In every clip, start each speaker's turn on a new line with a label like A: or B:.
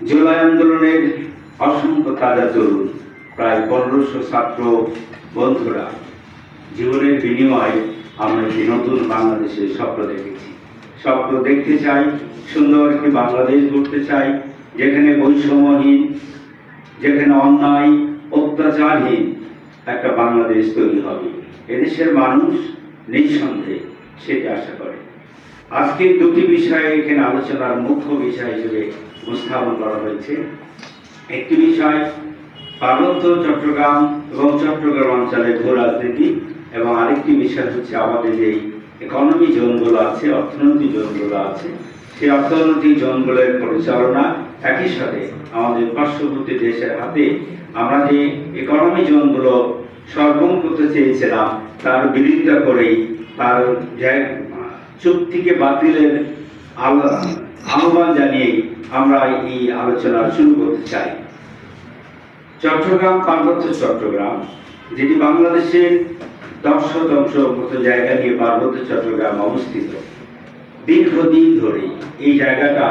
A: জুলাই আন্দোলনের অসংখ্য তাজা তরুণ, প্রায় পনেরোশো ছাত্র বন্ধুরা জীবনের বিনিময়ে আমরা একটি নতুন বাংলাদেশের স্বপ্ন দেখেছি। স্বপ্ন দেখতে চাই, সুন্দর একটি বাংলাদেশ গড়তে চাই, যেখানে বৈষম্যহীন, যেখানে অন্যায়, অত্যাচারহীন একটা বাংলাদেশ তৈরি হবে। এদেশের মানুষ নিঃসন্দেহে সেটা আশা করে। আজকে দুটি বিষয়ে এখানে আলোচনার মুখ্য বিষয় হিসেবে উপস্থাপন করা হয়েছে। একটি বিষয়, পার্বত্য চট্টগ্রাম এবং চট্টগ্রাম অঞ্চলের ভূ রাজনীতি এবং আরেকটি বিষয় হচ্ছে আমাদের যে ইকোনমি জোনগুলো আছে, অর্থনৈতিক জোনগুলো আছে, সেই অর্থনৈতিক জোনগুলোর পরিচালনা একই সাথে আমাদের পার্শ্ববর্তী দেশের হাতে আমরা যে ইকোনমি জোনগুলো সর্বম করতে চেয়েছিলাম, তার বিরোধিতা করেই তার চুক্তিকে বাতিলের আহ্বান জানিয়ে আমরা এই আলোচনা শুরু করতে চাই। চট্টগ্রাম পার্বত্য চট্টগ্রাম, যেটি বাংলাদেশের দশ শতাংশ মতো জায়গা নিয়ে পার্বত্য চট্টগ্রাম অবস্থিত। দীর্ঘদিন ধরে এই জায়গাটা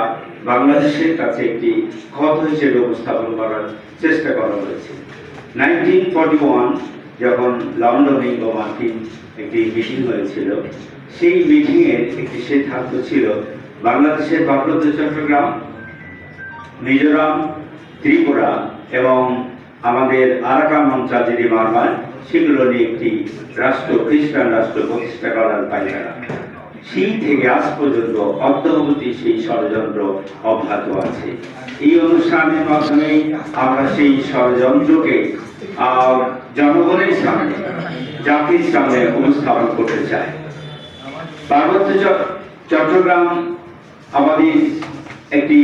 A: বাংলাদেশের কাছে একটি ক্ষত হিসেবে উপস্থাপন করার চেষ্টা করা হয়েছে। নাইনটিন ফর্টি ওয়ান, যখন লন্ডনে ইঙ্গো মার্কিন একটি মিটিং হয়েছিল, সেই মিটিংয়ের একটি সিদ্ধান্ত ছিল, বাংলাদেশের পার্বত্য চট্টগ্রাম মিজোরাম, ত্রিপুরা এবং আমাদের আরাকান অঞ্চল যেটি মারমার সেগুলো নিয়ে একটি রাষ্ট্র, খ্রিস্টান রাষ্ট্র প্রতিষ্ঠা করার পায়তারা সেই থেকে আজ পর্যন্ত অদ্যাবধি সেই ষড়যন্ত্র অব্যাহত আছে। এই অনুষ্ঠানের মাধ্যমে আমরা সেই ষড়যন্ত্রকে জনগণের সামনে, জাতির সামনে উপস্থাপন করতে চাই। পার্বত্য চট্টগ্রাম আমাদের একটি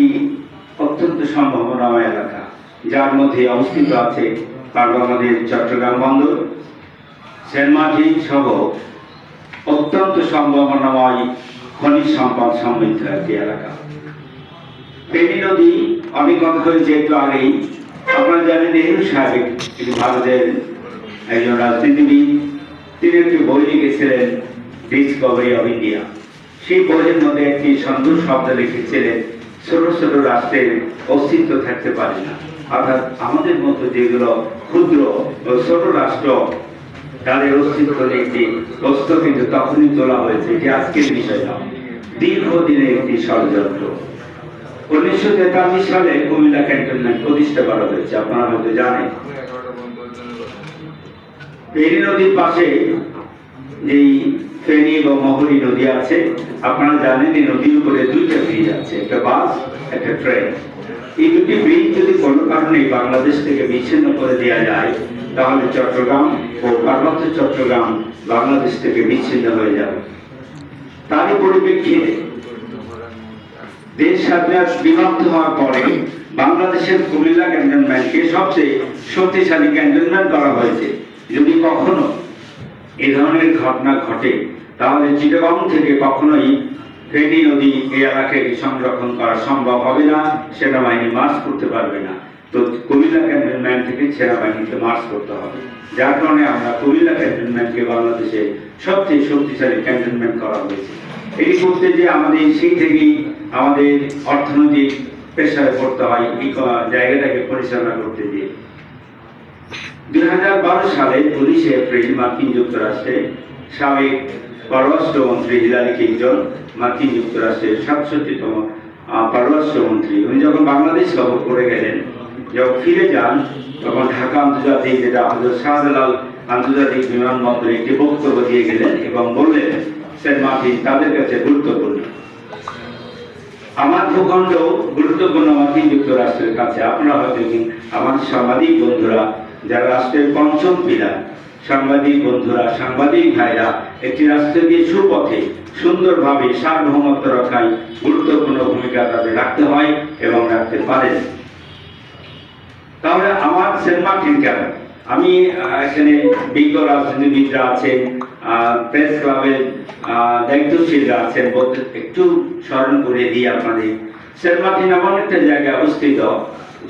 A: অত্যন্ত সম্ভাবনাময় এলাকা, যার মধ্যে অবস্থিত আছে পার্ব আমাদের চট্টগ্রাম বন্দর সেন্ট সহ অত্যন্ত সম্ভাবনাময় খনিজ সম্পদ সমৃদ্ধ একটি এলাকা। ফেনী নদী অনেক কথা হয়েছে একটু আগেই আপনারা জানেন, নেহরু সাহেব ভারতের একজন রাজনীতিবিদ, তিনি একটি বই লিখেছিলেন ডিসকভারি অফ ইন্ডিয়া সেই বইয়ের মধ্যে একটি সুন্দর শব্দ লিখেছিলেন ছোট ছোট রাষ্ট্রের অস্তিত্ব থাকতে পারে না। অর্থাৎ আমাদের মতো যেগুলো ক্ষুদ্র ছোট রাষ্ট্র তাদের অস্তিত্ব নিয়ে একটি প্রশ্ন কিন্তু তখনই তোলা হয়েছে এটি আজকের বিষয় না দীর্ঘদিনের একটি ষড়যন্ত্র। উনিশশো তেতাল্লিশ সালে কুমিল্লা ক্যান্টনমেন্ট প্রতিষ্ঠা করা হয়েছে আপনারা হয়তো জানেন। ফেনী নদীর পাশে যেই ফেনী এবং মহরী নদী আছে। আপনারা জানেন এই নদীর উপরে দুইটা ব্রিজ আছে, একটা বাস, একটা ট্রেন এই দুটি ব্রিজ যদি কোনো কারণে বাংলাদেশ থেকে বিচ্ছিন্ন করে দেওয়া যায়, তাহলে চট্টগ্রাম ও পার্বত্য চট্টগ্রাম বাংলাদেশ থেকে বিচ্ছিন্ন হয়ে যাবে। তারই পরিপ্রেক্ষিতে দেশ স্বাধীনতা বিভক্ত হওয়ার পরে বাংলাদেশের কুমিল্লা ক্যান্টনমেন্টকে সবচেয়ে শক্তিশালী ক্যান্টনমেন্ট করা হয়েছে। যদি কখনো এ ধরনের ঘটনা ঘটে তাহলে চিটাগং থেকে কখনোই ফেনী নদী এই এলাকাকে সংরক্ষণ করা সম্ভব হবে না, সেনাবাহিনী মার্চ করতে পারবে না। তো কুমিল্লা ক্যান্টনমেন্ট থেকে সেনাবাহিনীকে মার্চ করতে হবে। যার কারণে আমরা কুমিল্লা ক্যান্টনমেন্টকে বাংলাদেশে সবচেয়ে শক্তিশালী ক্যান্টনমেন্ট করা হয়েছে। এটি করতে যে আমাদের সেই থেকেই আমাদের অর্থনৈতিক পেশায় পড়তে হয়, এই জায়গাটাকে পরিচালনা করতে গিয়ে। দুই সালে উনিশে এপ্রিল মার্কিন যুক্তরাষ্ট্রে সাবেক পররাষ্ট্রমন্ত্রী হিলারি ক্লিন্টন, মার্কিন যুক্তরাষ্ট্রের সাতষট্টিতম পররাষ্ট্রমন্ত্রী উনি যখন বাংলাদেশ সফর করে গেলেন, যখন ফিরে যান, তখন ঢাকা আন্তর্জাতিক যেটা হজরত শাহজালাল আন্তর্জাতিক বিমানবন্দরে একটি বক্তব্য দিয়ে গেলেন এবং বললেন, সেন্ট মার্টিন, তাদের কাছে গুরুত্বপূর্ণ। আমার ভূখণ্ড গুরুত্বপূর্ণ মার্কিন যুক্তরাষ্ট্রের কাছে। আপনারা হয়তো আমার সাংবাদিক বন্ধুরা, যারা রাষ্ট্রের পঞ্চম পিলার সাংবাদিক বন্ধুরা, সাংবাদিক ভাইরা, একটি রাষ্ট্রকে সুপথে সুন্দরভাবে সার্বভৌমত্ব রক্ষায় গুরুত্বপূর্ণ ভূমিকা তাদের রাখতে হয় এবং রাখতে পারেন। তাহলে আমার সেন্ট মার্টিন কেন? আমি এখানে বিজ্ঞ রাজনীতিবিদরা আছেন প্রেস ক্লাবের দায়িত্বশীলরা আছেন একটু স্মরণ করে দিই আপনাদের। সেন্ট মার্টিন এমন একটা জায়গায় অবস্থিত,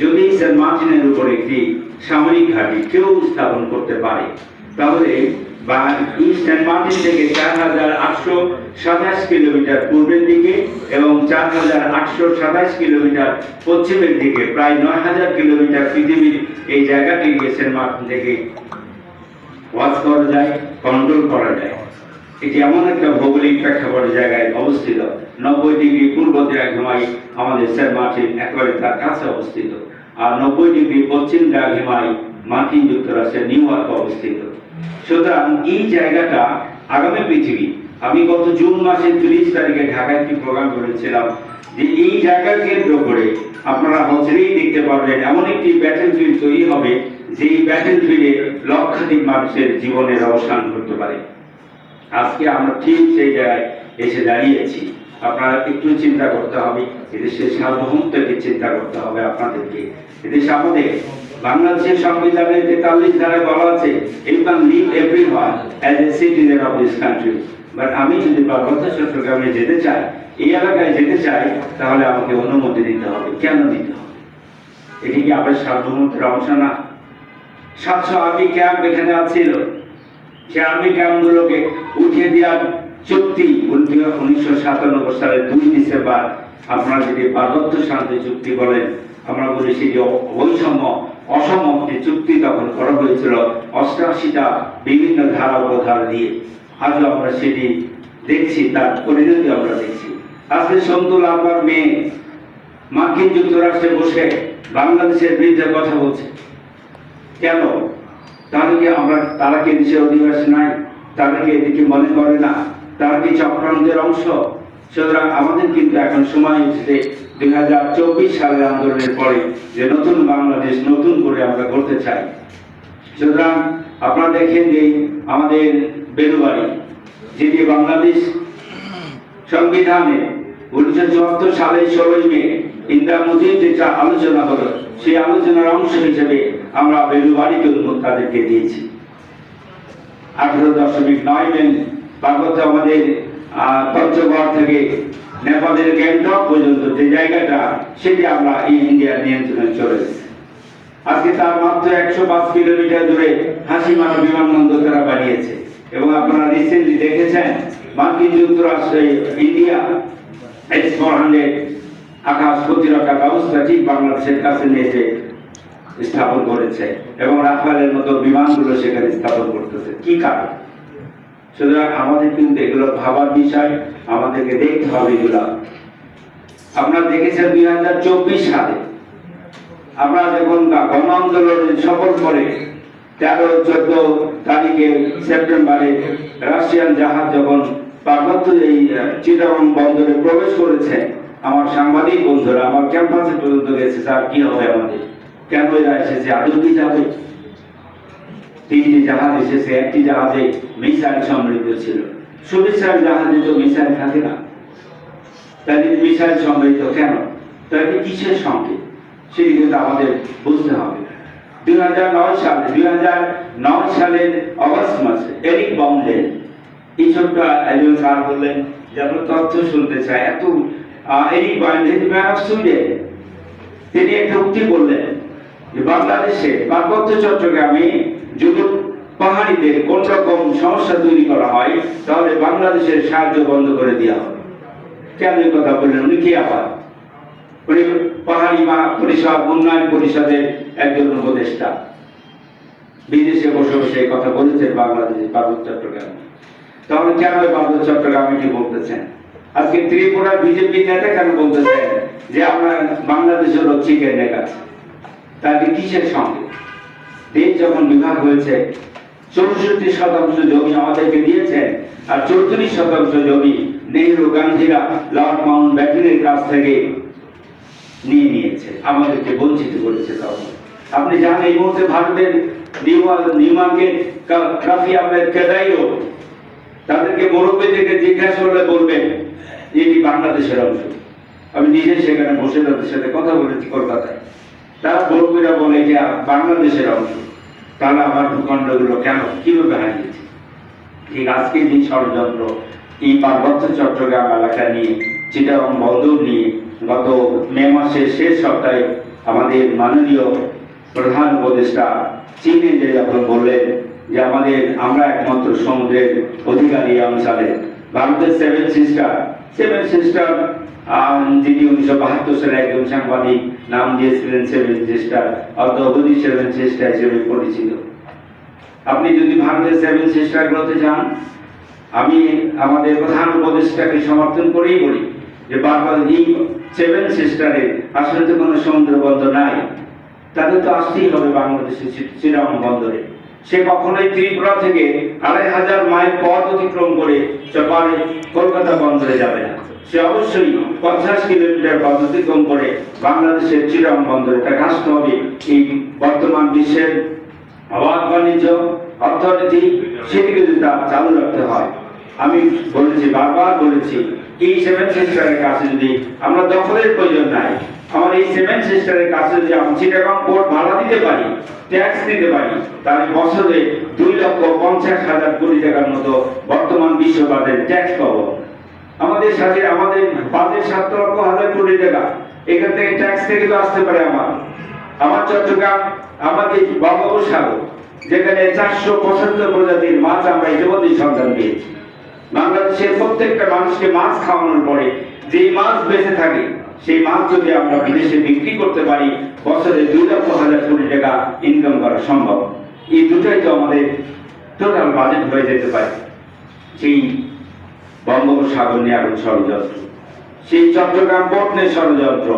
A: যদি সেন্ট মার্টিনের উপর একটি সামরিক ঘাঁটি কেউ স্থাপন করতে পারে তাহলে মার্টিন থেকে চার হাজার আটশো সাতাশ কিলোমিটার পূর্বের দিকে এবং চার হাজার আটশো সাতাশ কিলোমিটার পশ্চিমের দিকে, প্রায় নয় হাজার কিলোমিটার পৃথিবীর এই জায়গাটিকে সেন্ট মার্টিন থেকে করা যায়, কন্ট্রোল করা যায়। এটি এমন একটা ভৌগোলিক প্রেক্ষাপটের জায়গায় অবস্থিত। নব্বই ডিগ্রি পূর্ব দ্রাঘিমায় আমাদের সেন্ট মার্টিন একেবারে তার কাছে অবস্থিত। আর নব্বই ডিগ্রি পশ্চিম দ্রাঘিমায় মার্কিন যুক্তরাষ্ট্রের নিউ অবস্থিত। সুতরাং এই জায়গাটা আগামী পৃথিবী। আমি গত জুন মাসের তিরিশ তারিখে ঢাকায় একটি প্রোগ্রাম করেছিলাম যে এই জায়গা কেন্দ্র করে আপনারা বছরেই দেখতে পারবেন এমন একটি ব্যাটেল ফিল্ড তৈরি হবে যে এই ব্যাটেল ফিল্ডে লক্ষাধিক মানুষের জীবনের অবসান ঘটতে পারে। আজকে আমরা ঠিক সেই জায়গায় এসে দাঁড়িয়েছি। আপনারা একটু চিন্তা করতে হবে। এদেশের সার্বভৌমত্বকে চিন্তা করতে হবে আপনাদেরকে। এদেশ আমাদের বাংলাদেশের সংবিধানের তেতাল্লিশ ধারায় বলা আছে you can live every one as a citizen of this country but আমি যদি পার্বত্য চট্টগ্রামে যেতে চাই, এই এলাকায় যেতে চাই, তাহলে আমাকে অনুমতি দিতে হবে। কেন দিতে হবে? এটি কি আপনার সার্বভৌমত্বের অংশ না সাতশো আর্মি ক্যাম্প এখানে আছিল। সে আর্মি ক্যাম্পগুলোকে উঠিয়ে দেওয়ার চুক্তি উনিশশো সাতানব্বই সালের দুই ডিসেম্বর। আপনারা যদি পার্বত্য শান্তি চুক্তি বলেন, আমরা বলি সেটি বৈষম্য অসম চুক্তি তখন করা হয়েছিল। অষ্টাশিটা বিভিন্ন ধারা উপধারা দিয়ে। আজও আমরা সেটি দেখছি, তার পরিণতি আমরা দেখছি। আজকে সন্তুল আমার মেয়ে মার্কিন যুক্তরাষ্ট্রে বসে বাংলাদেশের বিরুদ্ধে কথা বলছে। কেন? তাহলে কি আমরা, তারা কি দেশের অধিবাসী নাই? তারা কি এদিকে মনে করে না? তারা কি চক্রান্তের অংশ? সুতরাং আমাদের কিন্তু এখন সময় এসেছে দুই হাজার চব্বিশ সালের আন্দোলনের পরে যে নতুন বাংলাদেশ নতুন করে আমরা করতে চাই। সুতরাং আপনারা দেখেন যে আমাদের বেলুবাড়ি যেটি বাংলাদেশ সংবিধানে উনিশশো চুয়াত্তর সালে ষোলোই মে ইন্দিরা মোদীর যেটা আলোচনা হলো, সেই আলোচনার অংশ হিসেবে আমরা বেলুবাড়িকে উন্মুক্ত তাদেরকে দিয়েছি। আঠারো দশমিক নয় মেন পার্বত্য আমাদের পঞ্চগড় থেকে নেপালের গ্যাংটক পর্যন্ত যে জায়গাটা, সেটি আমরা এই ইন্ডিয়ার নিয়ন্ত্রণে চলে আজকে তার মাত্র একশো পাঁচ কিলোমিটার দূরে হাসিমারা বিমানবন্দর তারা বানিয়েছে। এবং আপনারা রিসেন্টলি দেখেছেন, মার্কিন যুক্তরাষ্ট্রে ইন্ডিয়া এস ফোর হান্ড্রেড আকাশ প্রতিরক্ষা ব্যবস্থা ঠিক বাংলাদেশের কাছে নিয়ে এসে স্থাপন করেছে। এবং রাফালের মতো বিমানগুলো সেখানে স্থাপন করতেছে। কি কারণ? সুতরাং আমাদের কিন্তু এগুলো ভাবার বিষয়, আমাদেরকে দেখতে হবে এগুলো। আপনারা দেখেছেন দুই হাজার চব্বিশ সালে আমরা যখন গণ আন্দোলনে সফল করে তেরো, চোদ্দ তারিখে সেপ্টেম্বরে রাশিয়ান জাহাজ যখন পার্বত্য এই চিটাগং বন্দরে প্রবেশ করেছে, আমার সাংবাদিক বন্ধুরা, আমার ক্যাম্পাসে পর্যন্ত গেছে, স্যার, কি হবে আমাদের? কেন এরা এসেছে? আদৌ কি যাবে? তিনটি জাহাজ এসেছে, একটি জাহাজে মিসাইল সমৃদ্ধ ছিল। সুমিসাইল জাহাজে তো মিসাইল থাকে না। তাদের মিসাইল সমৃদ্ধ কেন? তাদের কিসের সঙ্গে? সেটি কিন্তু আমাদের বুঝতে হবে। দুই হাজার নয় দুই হাজার নয় সালের অগস্ট মাসে এরিক এই ছোট্ট একজন স্যার বললেন যে, আমরা তথ্য শুনতে চাই। এত এরিক বন্ডেল ম্যান তিনি একটা উক্তি বললেন যে, বাংলাদেশে পার্বত্য চট্টগ্রামে যদি পাহাড়িদের কোন রকম সমস্যা তৈরি করা হয়, তাহলে বাংলাদেশের সাহায্য বন্ধ করে দেওয়া হবে। কেন কথা বললেন উনি? কি আবার? উনি পাহাড়ি মা পরিষদ, উন্নয়ন পরিষদের একজন উপদেষ্টা। বিদেশে বসে বসে কথা বলেছেন বাংলাদেশের পার্বত্য চট্টগ্রাম। তাহলে কেন পার্বত্য চট্টগ্রাম এটি বলতেছেন? আজকে ত্রিপুরার বিজেপি নেতা কেন বলতেছেন যে আমরা বাংলাদেশের চিকেন দেখাচ্ছে? তাদের কিসের সঙ্গে? দেশ যখন বিভাগ হয়েছে, চৌষট্টি শতাংশ জমি আমাদেরকে দিয়েছেন, আর চৌত্রিশ শতাংশ জমি নেহরু গান্ধীরা লর্ড মাউন্ট ব্যাটেনের কাছ থেকে নিয়ে নিয়েছে। আমাদেরকে বঞ্চিত করেছে তখন আপনি জানেন, এই মুহূর্তে ভারতের new- New Market Kafi Ahmed কেদাইও তাদেরকে মুরব্বীদেরকে জিজ্ঞাসা করলে বলবেন, এটি বাংলাদেশের অংশ। আমি নিজে সেখানে বসে তাদের সাথে কথা বলেছি কলকাতায়। তারা মুরব্বীরা বলে যে বাংলাদেশের অংশ, তাহলে আমার ভূখণ্ডগুলো কেন? কীভাবে হারিয়েছে? ঠিক আজকে যে ষড়যন্ত্র, এই পার্বত্য চট্টগ্রাম এলাকা নিয়ে, চিটাগং, বন্দর নিয়ে, গত মে মাসের শেষ সপ্তাহে আমাদের মাননীয় প্রধান উপদেষ্টা চীনে যে যখন বললেন যে, আমাদের, আমরা একমাত্র সমুদ্রের অধিকারী অঞ্চলে ভারতের সেভেন সিস্টার সেভেন সিস্টার যিনি উনিশশো বাহাত্তর সালে একজন সাংবাদিক নাম দিয়েছিলেন সেভেন সিস্টার অদ্যবধি সেভেন সিস্টার হিসেবে পরিচিত। আপনি যদি ভারতের সেভেন সিস্টারগুলোতে যান আমি আমাদের প্রধান উপদেষ্টাকে সমর্থন করেই বলি যে বারবার এই সেভেন সিস্টারে আসলে তো কোনো সমুদ্র বন্দর নাই। তাদের তো আসতেই হবে বাংলাদেশের চিরাং বন্দরে। সে কখনোই ত্রিপুরা থেকে আড়াই হাজার মাইল পথ অতিক্রম করে জাপানে কলকাতা বন্দরে যাবে না। সে অবশ্যই পঞ্চাশ কিলোমিটার পথ অতিক্রম করে বাংলাদেশের চিরাম বন্দরে তাকে আসতে হবে। এই বর্তমান বিশ্বের অবাধ বাণিজ্য, অর্থনীতি সেটিকে যদি তা চালু রাখতে হয়, আমি বলেছি, বারবার বলেছি এই সেভেন সিস্টারের কাছে যদি আমরা দখলের প্রয়োজন নাই, আমার এই সেভেন সিস্টারের কাছে যদি আমরা চিটাগাং পোর্ট ভাড়া দিতে পারি ট্যাক্স দিতে পারি, তাহলে বছরে দুই লক্ষ পঞ্চাশ হাজার কোটি টাকার মতো বর্তমান ট্যাক্স আমাদের সাথে, আমাদের বাজেট সাত লক্ষ হাজার কোটি টাকা, এখান থেকে ট্যাক্স থেকে তো আসতে পারে আমার। আমার চট্টগ্রাম আমাদের বঙ্গোপসাগর যেখানে চারশো পঁচাত্তর প্রজাতির মাছ আমরা ইতিমধ্যেই সন্ধান পেয়েছি। বাংলাদেশের প্রত্যেকটা মানুষকে মাছ খাওয়ানোর পরে যে মাছ বেঁচে থাকে, সেই মাছ যদি আমরা বিদেশে বিক্রি করতে পারি, বছরে দুই লক্ষ হাজার কোটি টাকা ইনকাম করা সম্ভব। এই দুটাই তো আমাদের টোটাল বাজেট হয়ে যেতে পারে। সেই বঙ্গোপসাগর নিয়ে এখন ষড়যন্ত্র, সেই চট্টগ্রাম পোর্ট নিয়ে ষড়যন্ত্র।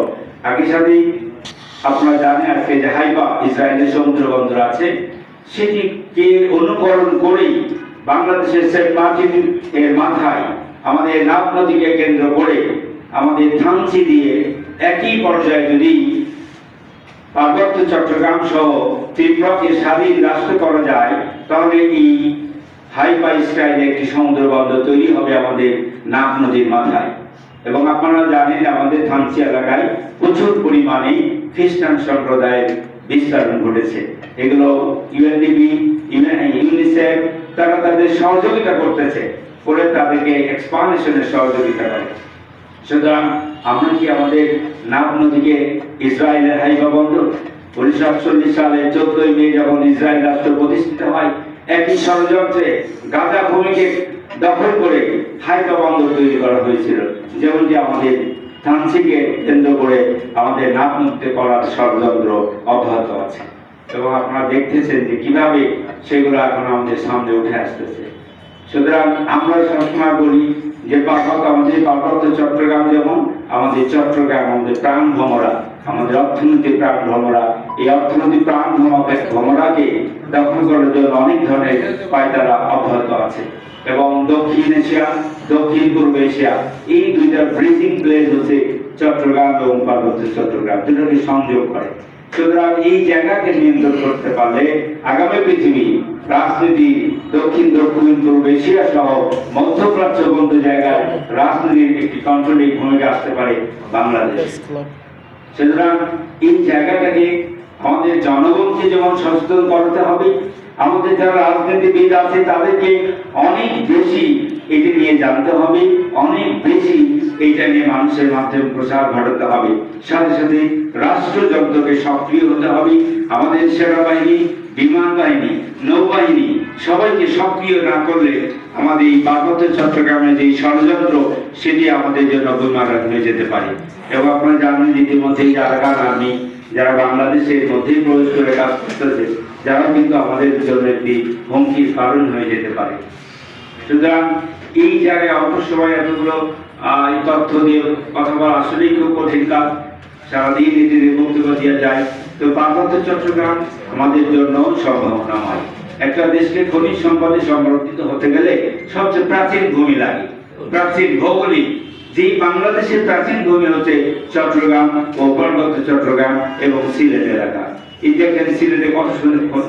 A: একই সাথে আপনারা জানেন আজকে যে হাইবা ইসরায়েলের সমুদ্র বন্দর আছে সেটিকে অনুকরণ করেই বাংলাদেশের সেন্ট মার্টিন এর মাথায় আমাদের নাব নদীকে কেন্দ্র করে আমাদের থানচি দিয়ে একই পর্যায়ে যদি পার্বত্য চট্টগ্রাম সহ ত্রিপুরাকে স্বাধীন রাষ্ট্র করা যায়, তাহলে এই হাইপা স্টাইলে একটি সমুদ্র বন্দর তৈরি হবে আমাদের নাগ নদীর মাথায়। এবং আপনারা জানেন আমাদের থানসি এলাকায় প্রচুর পরিমাণে খ্রিস্টান সম্প্রদায়ের বিস্তারণ ঘটেছে। এগুলো ইউএনডিপি ইউনিসেফ তারা তাদের সহযোগিতা করতেছে করে তাদেরকে এক্সপান্ডেশনের সহযোগিতা করে। সুতরাং আমরা কি আমাদের নাগ নদীকে ইসরায়েলের হাইবা বন্দর উনিশশো আটচল্লিশ সালে চোদ্দই মে যখন ইসরায়েল রাষ্ট্র প্রতিষ্ঠিত হয়, একই ষড়যন্ত্রে ভূমিকে দখল করে তৈরি করা হয়েছিল। আমাদের কেন্দ্র করে আমাদের নাক মুক্তি করার ষড়যন্ত্র অব্যাহত আছে। এবং আপনারা দেখতেছেন যে কীভাবে সেগুলো এখন আমাদের সামনে উঠে আসতেছে। সুতরাং আমরা সবসময় বলি যে পার্বত্য আমাদের পার্বত্য চট্টগ্রাম যেমন, আমাদের চট্টগ্রাম আমাদের প্রাণ ভ্রমরা, আমাদের অর্থনৈতিক প্রাণ ভ্রমরা। এই অর্থনৈতিক প্রাণ ভ্রমরাকে দখল করার জন্য অনেক ধরনের পায়তারা অব্যাহত আছে। এবং দক্ষিণ এশিয়া, দক্ষিণ পূর্ব এশিয়া, এই দুইটা ব্রিজিং প্লেস হচ্ছে চট্টগ্রাম এবং পার্বত্য চট্টগ্রাম। দুটোকে সংযোগ করে। সুতরাং এই জায়গাকে নিয়ন্ত্রণ করতে পারলে আগামী পৃথিবী রাজনীতি দক্ষিণ দক্ষিণ পূর্ব এশিয়া সহ মধ্যপ্রাচ্য বন্ধু জায়গায় রাজনীতির একটি কন্ট্রোলিং ভূমিকা আসতে পারে বাংলাদেশ। সুতরাং এই জায়গাটাকে আমাদের জনগণকে যেমন সচেতন করতে হবে আমাদের যারা রাজনীতিবিদ আছে তাদেরকে অনেক বেশি এটি নিয়ে জানতে হবে, অনেক বেশি এইটা নিয়ে মানুষের মাধ্যমে প্রসার ঘটাতে হবে। সাথে সাথে রাষ্ট্রযন্ত্রকে সক্রিয় হতে হবে, আমাদের সেনাবাহিনী, বিমান বাহিনী, নৌবাহিনী, সবাইকে সক্রিয় না করলে আমাদের এই পার্বত্য চট্টগ্রামের যে ষড়যন্ত্র, সেটি আমাদের জন্য বুমারান হয়ে যেতে পারে। এবং আপনারা জানেন ইতিমধ্যে যারা আর্মি যারা বাংলাদেশের মধ্যেই প্রবেশ করে কাজ করতেছে যারা কিন্তু আমাদের জন্য একটি হুমকির কারণ হয়ে যেতে পারে। সুতরাং এই জায়গায় অল্প সময় এতগুলো তথ্য দিয়ে কথা বলা আসলেই খুব কঠিন কাজ। সারাদিন এটিতে বক্তব্য দেওয়া যায়। তো পার্বত্য চট্টগ্রাম আমাদের জন্য সম্ভাবনা হয় একটা দেশকে খনিজ সম্পদে সংরক্ষিত হতে গেলে সবচেয়ে প্রাচীন ভূমি লাগে। প্রাচীন ভৌগোলিক। যে বাংলাদেশের প্রাচীন ভূমি হচ্ছে চট্টগ্রাম ও পার্বত্য চট্টগ্রাম এবং সিলেট এলাকা। এই দেখেন সিলেটে কত সুন্দর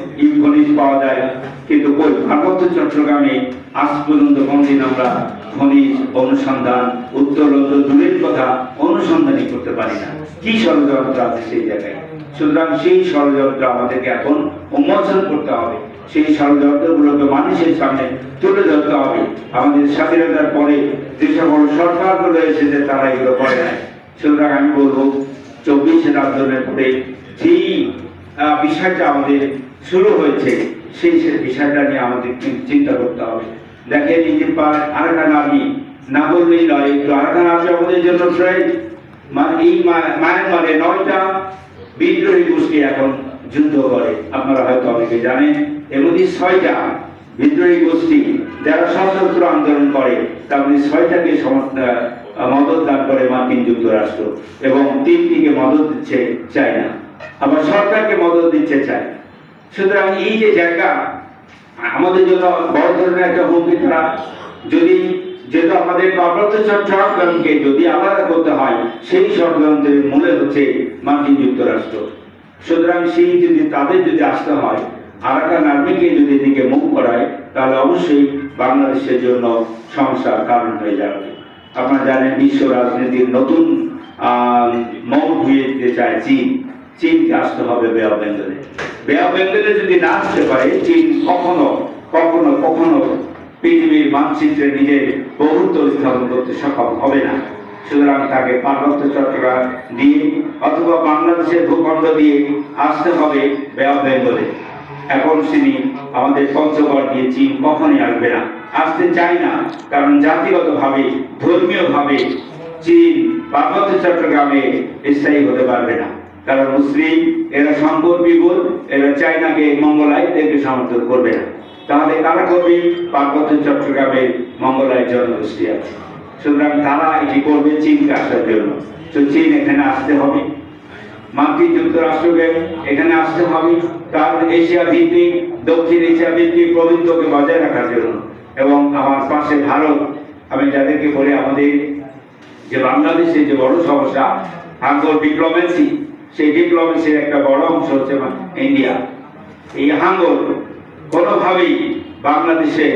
A: খনিজ পাওয়া যায়। কিন্তু কই? পার্বত্য চট্টগ্রামে আজ পর্যন্ত কোনদিন আমরা খনিজ অনুসন্ধান দূরের কথা অনুসন্ধানই করতে পারি না। কি ষড়যন্ত্র আছে সেই জায়গায়? সুতরাং সেই ষড়যন্ত্র আমাদেরকে এখন উন্মোচন করতে হবে। সেই মানুষের সামনে তুলে ধরতে হবে। আমাদের স্বাধীনতার পরে যে সকল সরকারগুলো তারা এগুলো করে নাই। সুতরাং আমি বলব চব্বিশে রাজনের পরে আহ, বিষয়টা আমাদের শুরু হয়েছে, সেই সে বিষয়টা নিয়ে আমাদের চিন্তা করতে হবে। দেখেন এই যে আরাকান আর্মি না বললেই নয়, একটু আরাকান আর্মি আমাদের জন্য প্রায় এই মায়ানমারে নয়টা বিদ্রোহী গোষ্ঠী এখন যুদ্ধ করে। আপনারা হয়তো অনেকে জানেন এর ছয়টা বিদ্রোহী গোষ্ঠী যারা সশস্ত্র আন্দোলন করে, তার ছয়টাকে মদত দান করে মার্কিন যুক্তরাষ্ট্র এবং তিনটিকে মদত দিচ্ছে চায়না। আবার সরকারকে মদত দিচ্ছে চায়না সুতরাং এই যে জায়গা, আমাদের জন্য বড় ধরনের একটা হুমকি তারা যদি যেহেতু আমাদের পার্বত্য চট্টগ্রামকে যদি আলাদা করতে হয়, সেই ষড়যন্ত্রের মূলে হচ্ছে মার্কিন যুক্তরাষ্ট্র। সুতরাং সেই যদি তাদের যদি আসতে হয় আরাকান আর্মিকে যদি এদিকে মুখ করায়, তাহলে অবশ্যই বাংলাদেশের জন্য সমস্যার কারণ হয়ে যাবে। আপনারা জানেন বিশ্ব রাজনীতির নতুন মোড় ঘুরিয়ে দিতে চায় চীন। চীনকে আসতে হবে বে অফ বেঙ্গলে। বে অফ বেঙ্গলে যদি না আসতে পারে, চীন কখনো কখনো কখনো পৃথিবীর মানচিত্রে নিজের বহুত্ব স্থাপন করতে সক্ষম হবে না। সুতরাং তাকে পার্বত্য চট্টগ্রাম দিয়ে অথবা বাংলাদেশের ভূখণ্ড দিয়ে আসতে হবে বে অফ বেঙ্গলে। এখন তিনি আমাদের পঞ্চগড় দিয়ে চীন কখনই আসবে না। আসতে চাই না, কারণ জাতিগতভাবে, ধর্মীয়ভাবে চীন পার্বত্য চট্টগ্রামে স্থায়ী হতে পারবে না। কারণ মুসলিম, এরা সম্পদ বিপুল এরা চাইনাকে মঙ্গলায় এদেরকে সমর্থন করবে না। তাহলে কারা করবে? পার্বত্য চট্টগ্রামের মঙ্গলায় জনগোষ্ঠী আছে। সুতরাং তারা এটি করবে চীনকে আসার জন্য। তো চীন এখানে আসতে হবে। মার্কিন যুক্তরাষ্ট্রকে এখানে আসতে হবে। তার এশিয়া ভিত্তিক, দক্ষিণ এশিয়া ভিত্তিক প্রভুত্বকে বজায় রাখার জন্য। এবং আমার পাশে ভারত, আমি যাদেরকে বলে, আমাদের যে বাংলাদেশে যে বড় সমস্যা, হাঙ্গর ডিপ্লোমেসি সেই ডিপ্লোমেসির একটা বড় অংশ হচ্ছে ইন্ডিয়া এই হাঙ্গর কোনোভাবেই বাংলাদেশে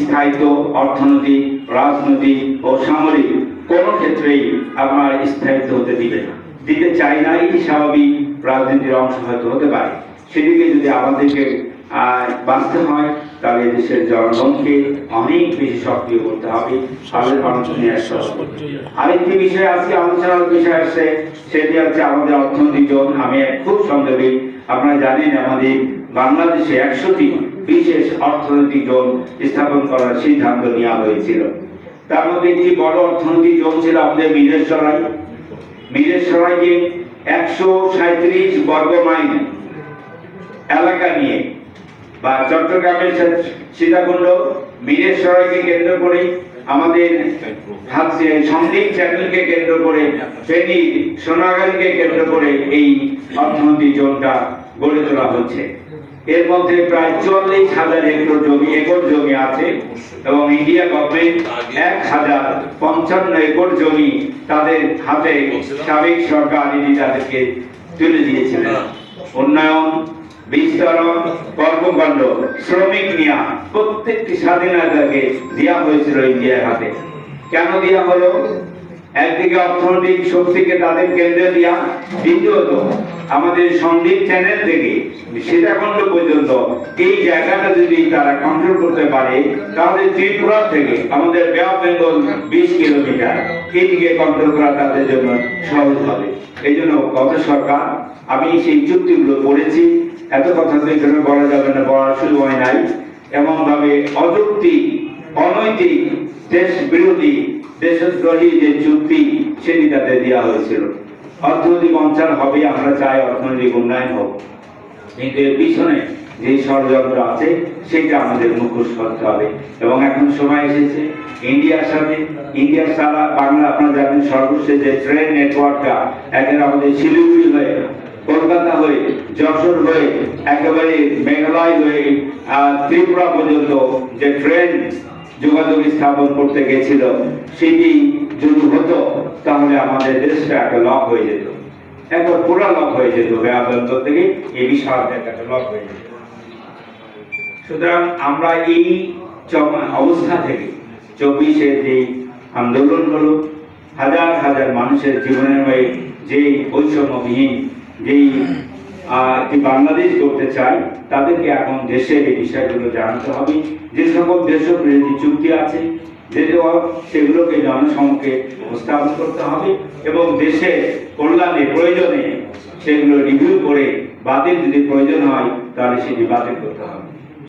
A: স্থায়িত্ব অর্থনৈতিক রাজনৈতিক ও সামরিক কোন ক্ষেত্রেই আপনার স্থায়িত্ব হতে দিবে না। দিতে চাই না, এটি স্বাভাবিক রাজনীতির অংশ হয়তো হতে পারে। সেদিকে যদি আমাদেরকে আহ, বাঁচতে হয় তাহলে দেশের জনগণকে অনেক বেশি সক্রিয় করতে হবে। তাদের মানুষ নিয়ে আসতে হবে আরেকটি বিষয় আজকে আলোচনার বিষয় আসছে সেটি হচ্ছে আমাদের অর্থনৈতিক জোন। আমি খুব সংক্ষেপে আপনারা জানেন আমাদের বাংলাদেশে একশোটি বিশেষ অর্থনৈতিক জোন স্থাপন করার সিদ্ধান্ত নেওয়া হয়েছিল। তার মধ্যে একটি বড় অর্থনৈতিক জোন ছিল আমাদের মিরেশ্বরাই মিরেশ্বরাইকে একশো সাঁত্রিশ বর্গ মাইল এলাকা নিয়ে বা চট্টগ্রামের সীতাকুণ্ড, বীরেশ্বরকে কেন্দ্র করে আমাদের সন্দীপ চ্যানেলকে কেন্দ্র করে, ফেনী সোনাগাড়িকে কেন্দ্র করে এই অর্থনৈতিক জোনটা গড়ে তোলা হচ্ছে। এর মধ্যে প্রায় চল্লিশ হাজার একর জমি একর জমি আছে এবং ইন্ডিয়া গভর্নমেন্ট এক হাজার পঞ্চান্ন একর জমি তাদের হাতে সাবেক সরকার তাদেরকে তুলে দিয়েছিলেন। উন্নয়ন কর্মকাণ্ড, শ্রমিক নিয়া প্রত্যেকটি স্বাধীনতাকে দেওয়া হয়েছিল ইন্ডিয়ার হাতে। কেন দেওয়া হলো? একদিকে অর্থনৈতিক শক্তিকে তাদের কেন্দ্রে দেওয়া দ্বিতীয়ত আমাদের সন্দীপ চ্যানেল থেকে সীতাখণ্ড পর্যন্ত এই জায়গাটা যদি তারা কন্ট্রোল করতে পারে, তাহলে ত্রিপুরা থেকে আমাদের বে অফ বেঙ্গল বিশ কিলোমিটার এদিকে কন্ট্রোল করা তাদের জন্য সহজ হবে। এই জন্য গত সরকার, আমি সেই চুক্তিগুলো পড়েছি এত কথা তো এখানে বলা যাবে না, বলার সময় নাই। এমন ভাবে অযৌক্তিক অনৈতিক দেশ বিরোধী দেশদ্রোহী যে চুক্তি, সেটি তাদের দেওয়া হয়েছিল। অর্থনৈতিক অঞ্চল হবে, আমরা চাই অর্থনৈতিক উন্নয়ন হোক। কিন্তু এর পিছনে যে ষড়যন্ত্র আছে, সেটা আমাদের মুখোশ করতে হবে। এবং এখন সময় এসেছে ইন্ডিয়ার সাথে। ইন্ডিয়ার সারা বাংলা, আপনারা জানেন, সর্বশেষ যে ট্রেন নেটওয়ার্কটা, একেবারে আমাদের শিলিগুড়ি হয়ে কলকাতা হয়ে, যশোর হয়ে, একেবারে মেঘালয় হয়ে ত্রিপুরা পর্যন্ত যে ট্রেন যোগাযোগ স্থাপন করতে গেছিল, সেটি যদি হতো, তাহলে আমাদের দেশটা একটা লক হয়ে যেত। একবার পুরো লক হয়ে যেত ব্যাপার থেকে এই বিশাল একটা লক হয়ে যেত। সুতরাং আমরা এই অবস্থা থেকে চব্বিশে যে আন্দোলন হলো, হাজার হাজার মানুষের জীবনের হয়ে যে বৈষম্যবিহীন যেই যে বাংলাদেশ করতে চাই তাদেরকে এখন দেশের এই বিষয়গুলো জানাতে হবে। যে সকল দেশপ্রেমী চুক্তি আছে সেগুলোকে জনসমক্ষে উপস্থাপন করতে হবে এবং দেশের কল্যাণে প্রয়োজনে সেগুলো রিভিউ করে বাতিল যদি প্রয়োজন হয়, তাহলে সেটি বাতিল করতে হবে।